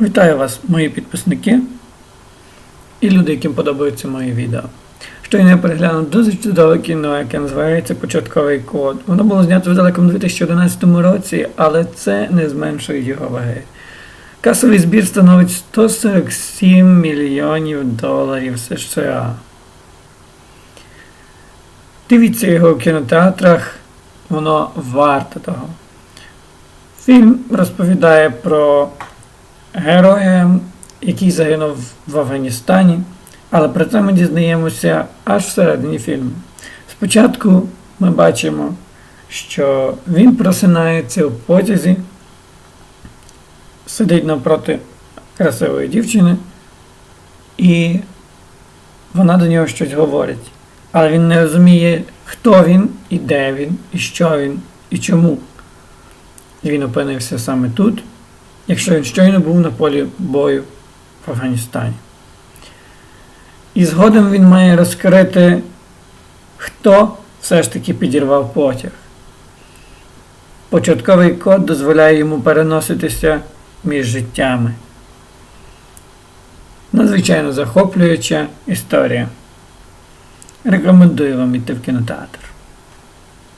Вітаю вас, мої підписники і люди, яким подобаються мої відео. Щойно я переглянув досить чудове кіно, яке називається Початковий код. Воно було знято в далекому 2011 році, але це не зменшує його ваги. Касовий збір становить 147 мільйонів доларів США. Дивіться його в кінотеатрах, воно варте того. Фільм розповідає про героя, який загинув в Афганістані, але про це ми дізнаємося аж всередині фільму. Спочатку ми бачимо, що він просинається в потязі, сидить навпроти красивої дівчини, і вона до нього щось говорить. Але він не розуміє, хто він, і де він, і що він, і чому. І він опинився саме тут, якщо він щойно був на полі бою в Афганістані. І згодом він має розкрити, хто все ж таки підірвав потяг. Початковий код дозволяє йому переноситися між життями. Надзвичайно захоплююча історія. Рекомендую вам іти в кінотеатр.